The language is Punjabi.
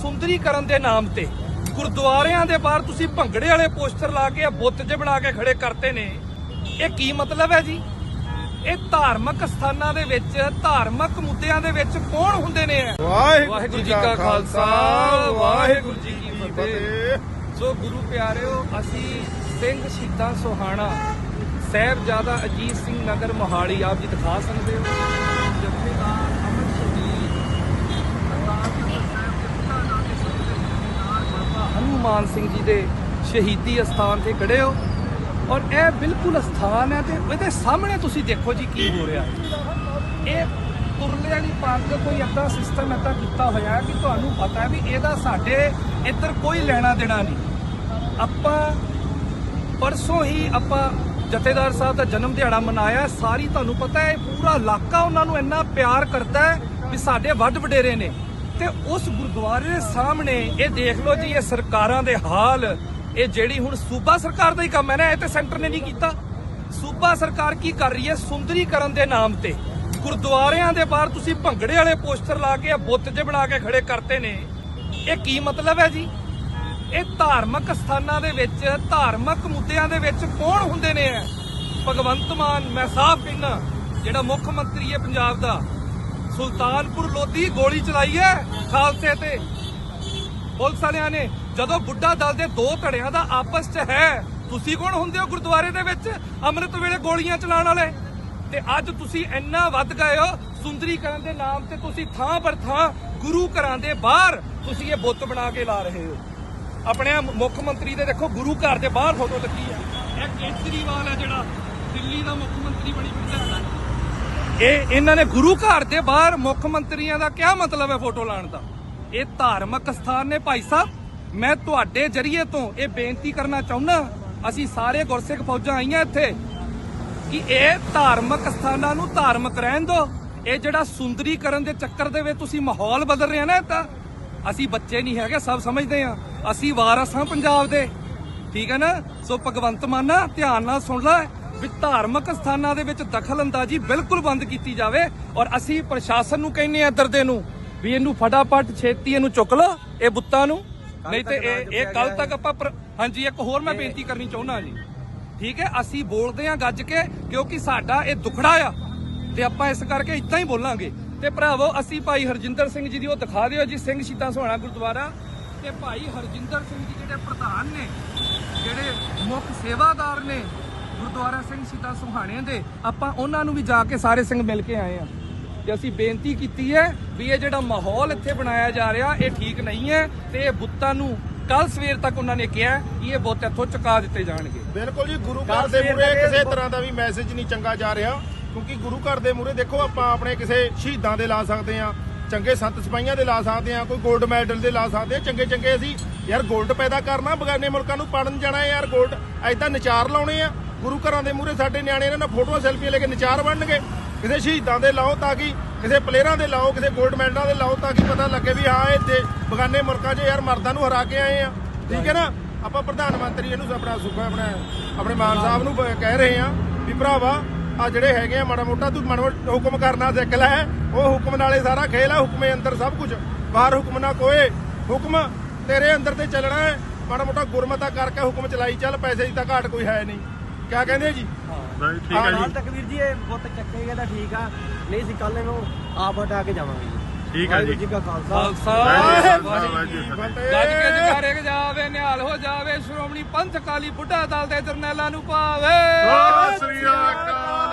ਸੁੰਦਰੀਕਰਨ ਦੇ ਨਾਮ ਤੇ। ਗੁਰਦੁਆਰਿਆਂ ਦੇ ਬਾਹਰ ਤੁਸੀਂ ਭੰਗੜੇ ਵਾਲੇ ਪੋਸਟਰ ਲਾ ਕੇ ਆ ਬੁੱਤ ਜੇ ਬਣਾ ਕੇ ਖੜੇ ਕਰਤੇ ਨੇ। ਇਹ ਕੀ ਮਤਲਬ ਹੈ ਜੀ? ਇਹ ਧਾਰਮਿਕ ਸਥਾਨਾਂ ਦੇ ਵਿੱਚ ਧਾਰਮਿਕ ਮੁੱਦਿਆਂ ਦੇ ਵਿੱਚ ਕੌਣ ਹੁੰਦੇ ਨੇ? ਵਾਹਿਗੁਰੂ ਜੀ ਕਾ ਖਾਲਸਾ ਵਾਹਿਗੁਰੂ ਜੀ ਕੀ ਫਤਿਹ। ਸੋ ਗੁਰੂ ਪਿਆਰਿਓ ਅਸੀਂ ਸਿੰਘ ਸ਼ਹੀਦਾਂ ਸੋਹਾਣਾ ਸਾਹਿਬਜ਼ਾਦਾ ਅਜੀਤ ਸਿੰਘ ਨਗਰ ਮੋਹਾਲੀ ਆਪ ਜੀ ਦਿਖਾ ਸਕਦੇ ਹੋ ਜਥੇਦਾਰ ਅਮਨ ਸ਼ਹੀਦ ਸਰਦਾਰ ਜੀ ਸਾਹਿਬ ਦੇ ਪਿਤਾ ਨਾਮ ਦੇ ਸਰਦਾਰ ਮਾਨ ਸਿੰਘ ਜੀ ਦੇ ਸ਼ਹੀਦੀ ਅਸਥਾਨ ਤੇ ਖੜੇ ਹੋ। ਔਰ ਇਹ ਬਿਲਕੁਲ ਅਸਥਾਨ ਹੈ ਤੇ ਇਹਦੇ ਸਾਹਮਣੇ ਤੁਸੀਂ ਦੇਖੋ ਜੀ ਕੀ ਹੋ ਰਿਹਾ। ਹੈ ਇਹ ਤੁਰਲੇ ਵਾਲੀ ਦਾ ਕੋਈ ਏਦਾਂ ਸਿਸਟਮ ਇੱਦਾਂ ਕੀਤਾ ਹੋਇਆ ਹੈ ਕਿ ਤੁਹਾਨੂੰ ਪਤਾ ਹੈ ਵੀ ਇਹਦਾ ਸਾਡੇ ਇੱਧਰ ਕੋਈ ਲੈਣਾ ਦੇਣਾ ਨਹੀਂ। ਆਪਾਂ ਪਰਸੋਂ ਹੀ ਆਪਾਂ ਜਥੇਦਾਰ ਸਾਹਿਬ ਦਾ ਜਨਮ ਦਿਹਾੜਾ ਮਨਾਇਆ, ਸਾਰੀ ਤੁਹਾਨੂੰ ਪਤਾ ਹੈ ਇਹ ਪੂਰਾ ਇਲਾਕਾ ਉਹਨਾਂ ਨੂੰ ਇੰਨਾ ਪਿਆਰ ਕਰਦਾ ਹੈ ਵੀ ਸਾਡੇ ਵੱਡ ਵਡੇਰੇ ਨੇ। ਤੇ ਉਸ ਗੁਰਦੁਆਰੇ ਦੇ ਸਾਹਮਣੇ ਇਹ ਦੇਖ ਲਓ ਜੀ, ਇਹ ਸਰਕਾਰਾਂ ਦੇ ਹਾਲ। ਇਹ ਜਿਹੜੀ ਹੁਣ ਸੂਬਾ ਸਰਕਾਰ ਦਾ ਹੀ ਕੰਮ ਹੈ ਨਾ, ਇਹ ਤੇ ਸੈਂਟਰ ਨੇ ਨਹੀਂ ਕੀਤਾ। ਸੂਬਾ ਸਰਕਾਰ ਕੀ ਕਰ ਰਹੀ ਹੈ? ਸੁੰਦਰੀਕਰਨ ਦੇ ਨਾਮ ਤੇ। ਗੁਰਦੁਆਰਿਆਂ ਦੇ ਬਾਹਰ ਤੁਸੀਂ ਭੰਗੜੇ ਵਾਲੇ ਪੋਸਟਰ ਲਾ ਕੇ ਬੁੱਤ ਜੇ ਬਣਾ ਕੇ ਖੜੇ ਕਰਤੇ ਨੇ। ਇਹ ਕੀ ਮਤਲਬ ਹੈ ਜੀ? ਇਹ ਧਾਰਮਿਕ ਸਥਾਨਾਂ ਦੇ ਵਿੱਚ, ਧਾਰਮਿਕ ਮੁੱਦਿਆਂ ਦੇ ਵਿੱਚ ਕੌਣ ਹੁੰਦੇ ਨੇ? ਭਗਵੰਤ ਮਾਨ, ਮੈਂ ਸਾਫ਼ ਕਹਿਣਾ ਜਿਹੜਾ ਮੁੱਖ ਮੰਤਰੀ ਹੈ ਪੰਜਾਬ ਦਾ। ਸੁਲਤਾਨਪੁਰ ਲੋਧੀ ਗੋਲੀ ਚਲਾਈ ਹੈ ਖਾਲਸੇ ਤੇ। ਪੁਲਿਸ ਵਾਲਿਆਂ ਨੇ, ਜਦੋਂ ਬੁੱਢਾ ਦਲ ਦੇ ਦੋ ਧੜਿਆਂ ਦਾ ਆਪਸ 'ਚ ਹੈ, ਤੁਸੀਂ ਕੌਣ ਹੁੰਦੇ ਹੋ ਗੁਰਦੁਆਰੇ ਦੇ ਵਿੱਚ ਅੰਮ੍ਰਿਤ ਵੇਲੇ ਗੋਲੀਆਂ ਚਲਾਉਣ ਵਾਲੇ? ਤੇ ਅੱਜ ਤੁਸੀਂ ਇੰਨਾ ਵੱਧ ਗਏ ਹੋ, ਸੁੰਦਰੀਕਰਨ ਦੇ ਨਾਮ ਤੇ ਤੁਸੀਂ ਥਾਂ ਪਰ ਥਾਂ, ਗੁਰੂ ਘਰਾਂ ਦੇ ਬਾਹਰ ਤੁਸੀਂ ਇਹ ਬੁੱਤ ਬਣਾ ਕੇ ਲਾ ਰਹੇ ਹੋ। ਆਪਣੇ ਮੁੱਖ ਮੰਤਰੀ ਦੇ ਦੇਖੋ, ਗੁਰੂ ਘਰ ਦੇ ਬਾਹਰ ਫੋਟੋ ਲੱਗੀ ਹੈ। ਇਹ ਕੇਜਰੀਵਾਲ ਹੈ ਜਿਹੜਾ, ਦਿੱਲੀ ਦਾ ਮੁੱਖ ਮੰਤਰੀ ਬਣੀ ਫਿਰਦਾ ਹੈ। ਇਹ ਇਹਨਾਂ ਨੇ ਗੁਰੂ ਘਰ ਦੇ ਬਾਹਰ ਮੁੱਖ ਮੰਤਰੀਆਂ ਦਾ ਕੀ ਮਤਲਬ ਹੈ ਫੋਟੋ ਲਾਉਣ ਦਾ? ਇਹ ਧਾਰਮਿਕ ਸਥਾਨ ਨੇ ਭਾਈ ਸਾਹਿਬ। ਮੈਂ ਤੁਹਾਡੇ ਜਰੀਏ ਤੋਂ ਇਹ ਬੇਨਤੀ ਕਰਨਾ ਚਾਹੁੰਦਾ ਅਸੀਂ ਸਾਰੇ ਗੁਰਸਿੱਖ ਫੌਜਾਂ ਆਈਆਂ ਇੱਥੇ, ਕਿ ਇਹ ਧਾਰਮਿਕ ਸਥਾਨਾਂ ਨੂੰ ਧਾਰਮਿਕ ਰਹਿਣ ਦਿਓ। ਇਹ ਜਿਹੜਾ ਸੁੰਦਰੀਕਰਨ ਦੇ ਚੱਕਰ ਦੇ ਵਿੱਚ ਤੁਸੀਂ ਮਾਹੌਲ ਬਦਲ ਰਹੇ ਆ ਨਾ ਇਹ ਤਾਂ, ਅਸੀਂ ਬੱਚੇ ਨਹੀਂ ਹੈਗੇ, ਸਭ ਸਮਝਦੇ ਆ ਅਸੀਂ ਵਾਰਸ ਹਾਂ ਪੰਜਾਬ ਦੇ। ਠੀਕ ਹੈ ਨਾ? ਸੋ ਭਗਵੰਤ ਮਾਨਾ, ਧਿਆਨ ਨਾਲ ਸੁਣ ਲੈ। ਵੀ ਧਾਰਮਿਕ ਸਥਾਨਾਂ ਦੇ ਵਿੱਚ ਦਖਲ ਅੰਦਾਜ਼ੀ ਬਿਲਕੁਲ ਬੰਦ ਕੀਤੀ ਜਾਵੇ ਔਰ ਅਸੀਂ ਪ੍ਰਸ਼ਾਸਨ ਨੂੰ ਕਹਿੰਨੇ ਆ ਇੱਧਰ ਦੇ ਨੂੰ ਵੀ ਇਹਨੂੰ ਫਟਾਫਟ ਛੇਤੀ ਇਹਨੂੰ ਚੁੱਕ ਲਓ ਇਹ ਬੁੱਤਾਂ ਨੂੰ। ਨਹੀਂ ਤੇ ਇਹ ਇਹ ਕੱਲ ਤੱਕ ਆਪਾਂ ਹਾਂਜੀ ਇੱਕ ਹੋਰ ਮੈਂ ਬੇਨਤੀ ਕਰਨੀ ਚਾਹੁੰਦਾ ਜੀ। ਠੀਕ ਹੈ ਅਸੀਂ ਬੋਲਦੇ ਹਾਂ ਗੱਜ ਕੇ ਕਿਉਂਕਿ ਸਾਡਾ ਇਹ ਦੁਖੜਾ ਆ ਤੇ ਆਪਾਂ ਇਸ ਕਰਕੇ ਇਦਾਂ ਹੀ ਬੋਲਾਂਗੇ। ਤੇ ਭਰਾਵੋ ਅਸੀਂ ਭਾਈ ਹਰਜਿੰਦਰ ਸਿੰਘ ਜੀ ਦੀ ਉਹ ਦਿਖਾ ਦਿਓ ਜੀ ਸਿੰਘ ਸ਼ੀਤਾ ਸੁਹਾਣਾ ਗੁਰਦੁਆਰਾ। ਤੇ ਭਾਈ ਹਰਜਿੰਦਰ ਸਿੰਘ ਜੀ ਜਿਹੜੇ ਪ੍ਰਧਾਨ ਨੇ ਜਿਹੜੇ ਮੁੱਖ ਸੇਵਾਦਾਰ ਨੇ ਗੁਰਦੁਆਰਾ ਸਿੰਘ ਸੀਤਾ ਸੁਹਾਣੇ ਦੇ ਆਪਾਂ ਉਹਨਾਂ ਨੂੰ ਵੀ ਜਾ ਕੇ ਸਾਰੇ ਸਿੰਘ ਮਿਲ ਕੇ ਆਏ ਆ। ਤੇ ਅਸੀਂ ਬੇਨਤੀ ਕੀਤੀ ਹੈ ਵੀ ਇਹ ਜਿਹੜਾ ਮਾਹੌਲ ਇੱਥੇ ਬਣਾਇਆ ਜਾ ਰਿਹਾ ਇਹ ਠੀਕ ਨਹੀਂ ਹੈ ਤੇ ਇਹ ਬੁੱਤਾਂ ਨੂੰ ਕੱਲ ਸਵੇਰ ਤੱਕ ਉਹਨਾਂ ਨੇ ਕਿਹਾ ਕਿ ਇਹ ਬੁੱਤ ਇੱਥੋਂ ਚੁਕਾ ਦਿੱਤੇ ਜਾਣਗੇ। ਬਿਲਕੁਲ ਜੀ ਗੁਰੂ ਘਰ ਦੇ ਮੂਰੇ ਕਿਸੇ ਤਰ੍ਹਾਂ ਦਾ ਵੀ ਮੈਸੇਜ ਨਹੀਂ ਚੰਗਾ ਜਾ ਰਿਹਾ ਕਿਉਂਕਿ ਗੁਰੂ ਘਰ ਦੇ ਮੂਰੇ ਦੇਖੋ ਆਪਾਂ ਆਪਣੇ ਕਿਸੇ ਸ਼ਹੀਦਾਂ ਦੇ ਲਾ ਸਕਦੇ ਆ ਚੰਗੇ ਸੰਤ ਸਿਪਾਹੀਆਂ ਦੇ ਲਾ ਸਕਦੇ ਆ ਕੋਈ 골ਡ ਮੈਡਲ ਦੇ ਲਾ ਸਕਦੇ ਆ ਚੰਗੇ ਚੰਗੇ ਅਸੀਂ ਯਾਰ 골ਡ ਪੈਦਾ ਕਰਨਾ ਬਗਾਨੇ ਮੁਲਕਾਂ ਨੂੰ ਪੜਨ ਜਾਣਾ ਯਾਰ 골ਡ ਐਦਾਂ ਨਚਾਰ ਲਾਉਣੇ ਆ। ਗੁਰੂ ਘਰਾਂ ਦੇ ਮੂਹਰੇ ਸਾਡੇ ਨਿਆਣੇ ਇਹਨਾਂ ਨਾਲ ਫੋਟੋਆਂ, ਸੈਲਫੀਆਂ ਲੈ ਕੇ ਨਚਾਰ ਬਣਨਗੇ। ਕਿਸੇ ਸ਼ਹੀਦਾਂ ਦੇ ਲਾਓ ਤਾਂ ਕਿ, ਕਿਸੇ ਪਲੇਅਰਾਂ ਦੇ ਲਾਓ, ਕਿਸੇ 골ਡ ਮੈਡਲਾਂ ਦੇ ਲਾਓ ਤਾਂ ਕਿ ਪਤਾ ਲੱਗੇ ਵੀ ਹਾਂ ਇਹ ਤੇ ਬਗਾਨੇ ਮੁਲਕਾਂ 'ਚ ਯਾਰ ਮਰਦਾਂ ਨੂੰ ਹਰਾ ਕੇ ਆਏ ਆ। ਠੀਕ ਹੈ ਨਾ? ਆਪਾਂ ਪ੍ਰਧਾਨ ਮੰਤਰੀ ਇਹਨੂੰ ਆਪਣਾ ਸੁਖਾ, ਆਪਣਾ, ਆਪਣੇ ਮਾਨ ਸਾਹਿਬ ਨੂੰ ਕਹਿ ਰਹੇ ਆ ਵੀ ਭਰਾਵਾ, ਆ ਜਿਹੜੇ ਹੈਗੇ ਆ ਮਾੜਾ ਮੋਟਾ, ਤੂੰ ਮਾੜਾ ਹੁਕਮ ਕਰਨਾ ਸਿੱਖ ਲੈ, ਉਹ ਹੁਕਮ ਨਾਲੇ ਸਾਰਾ ਖੇਲ ਆ, ਹੁਕਮੇ ਅੰਦਰ ਸਭ ਕੁਝ। ਬਾਹਰ ਹੁਕਮ ਨਾ ਕੋਏ ਹੁਕਮ ਤੇਰੇ ਅੰਦਰ ਤੇ ਚੱਲਣਾ ਹੈ। ਮਾੜਾ ਮੋਟਾ ਗੁਰਮਤਾ ਕਰਕੇ ਹੁਕਮ ਚਲਾਈ ਚੱਲ, ਪੈਸੇ ਦੀ ਤਾਂ ਘਾਟ ਕੋਈ ਹੈ ਨਹੀਂ। ਕਿਆ ਕਹਿੰਦੇ ਜੀ? ਨਹੀਂ ਠੀਕ ਹਾਂ, ਹੈ ਨਾਲ ਜੀ। ਤੱਕ ਵੀਰ ਜੀ ਇਹ ਬੁੱਤ ਚੱਕੇਗਾ ਤਾਂ ਠੀਕ ਆ। ਨਹੀਂ ਸੀ ਕੱਲ ਨੂੰ ਆਪ ਹਟਾ ਕੇ ਜਾਵਾਂਗੇ ਜੀ। ਠੀਕ ਹੈ ਵਾਹਿਗੁਰੂ ਜੀ ਕਾ ਖਾਲਸਾ। ਖਾਲਸਾ। ਵਾਹਿਗੁਰੂ ਜੀ ਕੀ ਫਤਿਹ। ਫਤਿਹ। ਗੱਜ ਕੇ ਜਕਾਰੇ ਜਾਵੇ ਨਿਹਾਲ ਹੋ ਜਾਵੇ ਸ਼੍ਰੋਮਣੀ ਪੰਥ ਕਾਲੀ ਬੁੱਢਾ ਦਲ ਦੇ ਜਰਨੈਲਾਂ ਨੂੰ ਪਾਵੇ। ਸਤਿ ਸ੍ਰੀ ਅਕਾਲ।